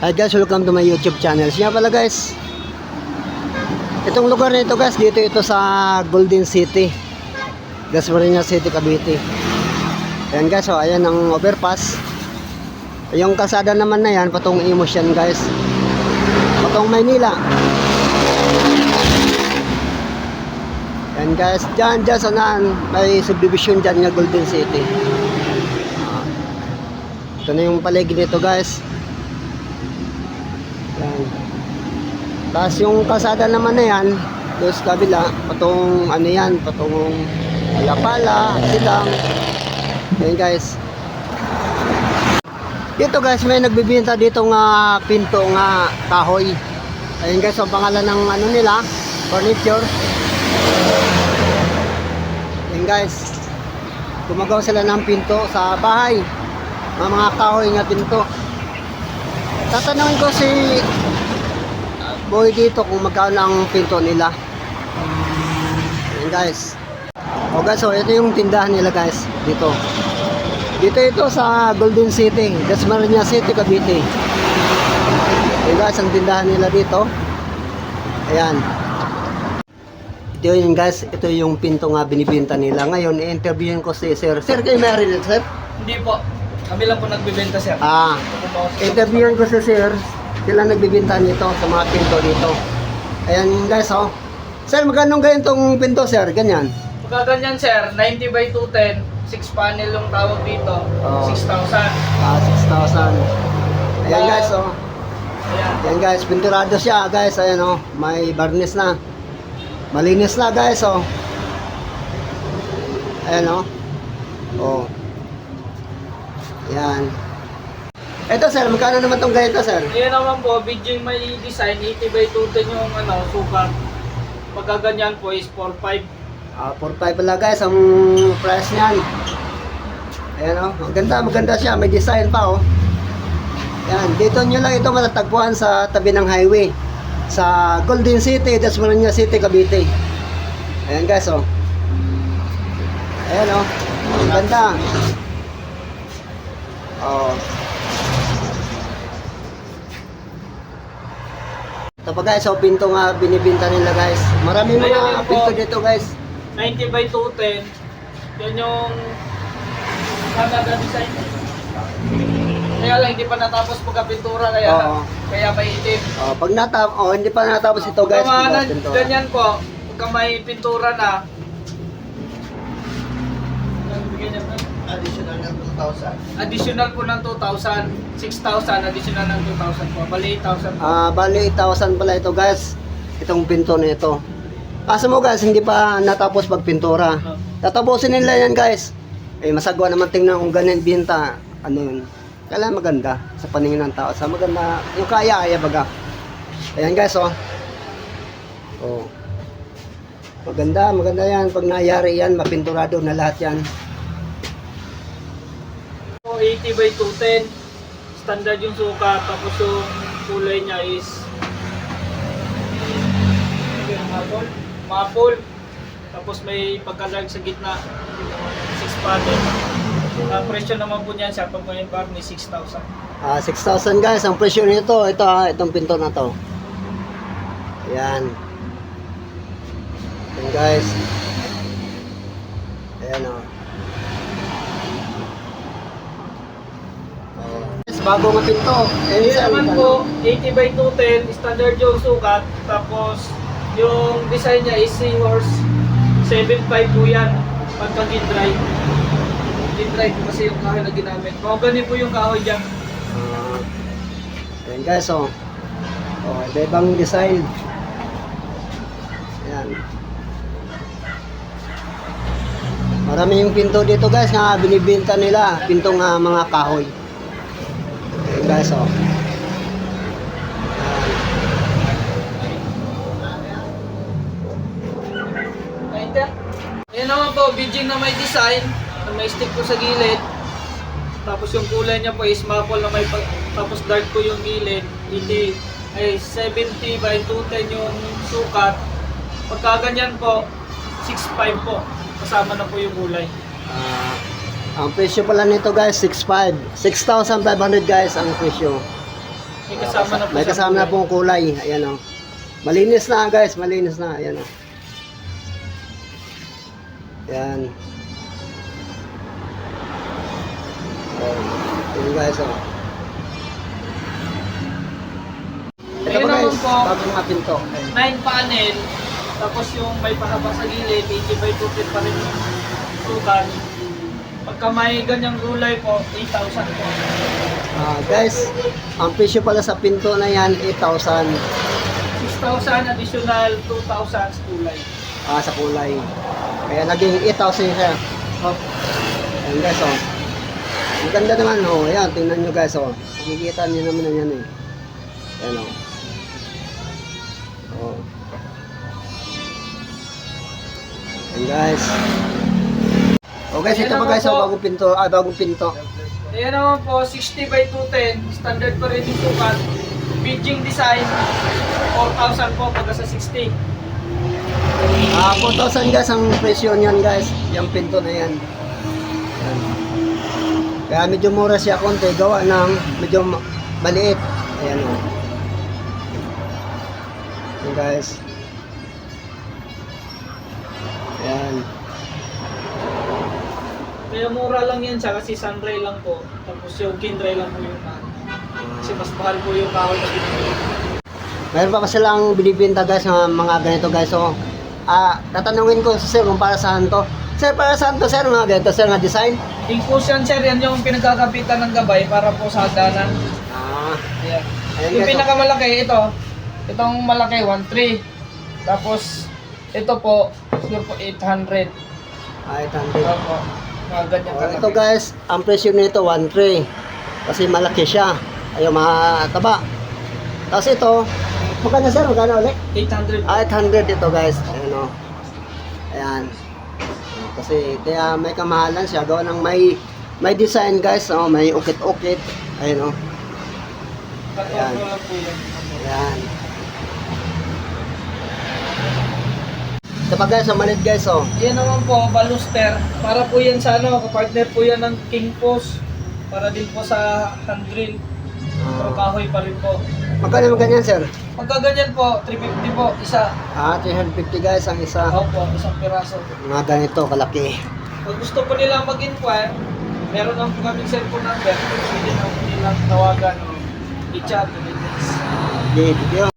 Hi guys, welcome to my YouTube channel. Siya pala guys. Itong lugar na ito guys, dito ito sa Golden City. Dasmariñas City, Cavite. Ayan guys, oh, ayan ang overpass. Yung kalsada naman na yan, patong Imos yan guys. Patong Maynila. Ayan guys, dyan, dyan sa naan, may subdivision dyan nga Golden City. Ah. Ito na yung paligid nito guys. Yan. Tapos yung kalsada naman na yan, doon sa kabila, patong ano yan, patong Alapala, Silang. Yan guys. Dito guys, may nagbibinta dito nga pinto nga kahoy. Ayun guys, ang pangalan ng ano nila, furniture. Yan guys. Gumagawa sila ng pinto sa bahay. Mga mga kahoy nga pinto. Tatanungin ko si uh, boy dito kung magkano ang pinto nila. Yan guys. O guys, so ito yung tindahan nila guys dito. Dito ito sa Golden City, Dasmariñas City, Cavite. Yan guys, ang tindahan nila dito. Ayan. Ito yun guys, ito yung pinto nga binibinta nila. Ngayon, i-interviewin ko si Sir. Sir, kayo married, sir? Hindi po. Kami lang po nagbibenta, sir. Ah, interviewin ko si Sir. Sila nagbibinta nito sa mga pinto dito. Ayan guys, oh. Sir, magkano ganyan tong pinto, sir? Ganyan. Pagka ganyan, sir, 90 by 210, 6 panel yung tawag dito, Oo. 6,000. Ah, 6,000. Ayan guys, oh. Ayan. Ayan guys, pinturado siya, guys. Ayan, oh. May varnish na. Malinis na, guys, oh. Ayan, oh. Oh. Ayan. Ito, sir, magkano naman tong ganito, sir? Ayan naman po, video yung may design, 80 by 210 yung ano, sukat. Pagka ganyan po is 4,500. Ah, 4.5 pala guys ang price niyan. Ayan oh, maganda, maganda siya, may design pa oh. Yan, dito nyo lang ito matatagpuan sa tabi ng highway sa Golden City, Dasmariñas City, Cavite. Ayan guys oh. Ayan oh. Ang ganda. Oh. Ito pa guys, oh, pinto nga binibinta nila guys. Marami Ayan, mga yun po. pinto dito guys. 90 by 210, yan yung Canada design. Kaya lang, hindi pa natapos pagkapintura, kaya, Oo. kaya may itim. Oh, pag natap, oh, hindi pa natapos ito guys. Mga pinto. ganyan po, pagka may pintura na, ganyan na. Additional ng 2,000. additional po ng 2,000, 6,000, additional ng 2,000 po. Bali 8,000 po. Ah, bali 8,000 pala ito guys. Itong pinto na ito. Kaso mo guys, hindi pa natapos pagpintura. Oh. Tatapusin nila yan guys. Eh, masagwa naman tingnan kung ganyan binta. Ano yun. Kailangan maganda sa paningin ng tao. Sa maganda, yung kaya-kaya baga. Ayan guys, oh. Oh. Maganda, maganda yan. Pag nangyari yan, mapinturado na lahat yan. So, 80 by 210, standard yung sukat, tapos yung kulay niya is maple, maple, tapos may pagkalag sa gitna, 6 panel. Ang presyo naman po niyan sa pag may varnish 6,000. Ah, 6,000 guys, ang presyo nito, ito ah, itong pinto na to. Ayan. Ayan guys. Ayan o. Oh. Guys, bago nga pinto. Hindi sir, naman ano? po, 80 by 210, standard yung sukat, tapos yung design niya is seahorse, 7.5 po yan, pagka drive. drive po kasi yung kahoy na ginamit. Kung ganun po yung kahoy dyan, Ah, ayan guys, oh. Oh, iba-ibang design. Ayan. Marami yung pinto dito guys nga binibinta nila. Pinto nga mga kahoy. Guys, oh. Ayan naman po, beijing na may design, na may stick po sa gilid. Tapos yung kulay niya po is maple na may tapos dark po yung gilid. Hindi ay 70 by 210 yung sukat. Pagka ganyan po, 6.5 po. Kasama na po yung kulay. Ah, ang presyo pala nito guys, 6,500. 6,500 guys ang presyo. May kasama na po May sa kasama na pong kulay. Ayan o. Malinis na guys, malinis na. Ayan o. Ayan. Ayan. Ayan guys o. Ito Ayun pa guys, naman po. bagong mga pinto. 9 panel, tapos yung may pahaba sa gilid, 80 by 2 feet pa rin yung sukat. Pagka may ganyang gulay po, 8,000 po. Ah, guys, ang presyo pala sa pinto na yan, 8,000 6,000 additional, 2,000 sa kulay. ah, sa kulay. Kaya naging 8,000 siya. Oh. Ayan guys, oh. Ang ganda naman, oh. Ayan, tingnan nyo guys, oh. Makikita nyo naman na yan, eh. Ayan, oh. Oh. Ayan guys. Oh guys, ito pa guys, oh, bagong pinto, ah, bagong pinto. Ayan naman po, 60 by 210, standard pa rin yung sukat. Beijing design, 4,000 po pagka sa 60. Ah, 4,000 guys ang presyo niyan guys. Yung pinto na yan. Ayan. Kaya medyo mura siya konti. Gawa ng medyo ma- maliit. Ayan o. Ayan guys. Ayan. Kaya mura lang yan siya kasi sunray lang po. Tapos yung kindray lang po yung mahal. Kasi mas mahal po yung kahoy na. Meron pa pa silang binibenta guys ng mga ganito guys. So, ah, tatanungin ko sir kung para saan to. Sir, para saan to sir? Mga ganito sir, nga design? Yan sir, yan yung pinagkakapitan ng gabay para po sa hagdanan. Ah, Ayan. ayan Yung guys. oh. pinakamalaki, ito. Itong malaki, 1.3. Tapos, ito po 800. Ah, 800. Opo. Mga ganyan Oh, ito guys, ang presyo nito 1.3 kasi malaki siya. Ayun, mataba. Tapos ito, magkano sir? Magkano ulit? 800. Ah, 800 ito guys. Ayun o. Ayan. Kasi kaya may kamahalan siya. Gawa ng may may design guys. Oh, may ukit-ukit. Ayun o. Ayan. Ayan. Ayan. Ito pa guys, ang malit guys oh. Yan naman po, baluster. Para po yan sa ano, kapartner po yan ng King Post. Para din po sa handrail. Pero Ah, kahoy pa rin po. magkano naman ganyan sir? Pagka ganyan po, 350 po, isa. Ah, 350 guys ang isa. Opo, isang piraso. Mga ganito kalaki. Pag gusto po nila mag-inquire, meron lang po kaming cellphone number. Pwede na nilang tawagan o i-chat o i-text. Okay, video.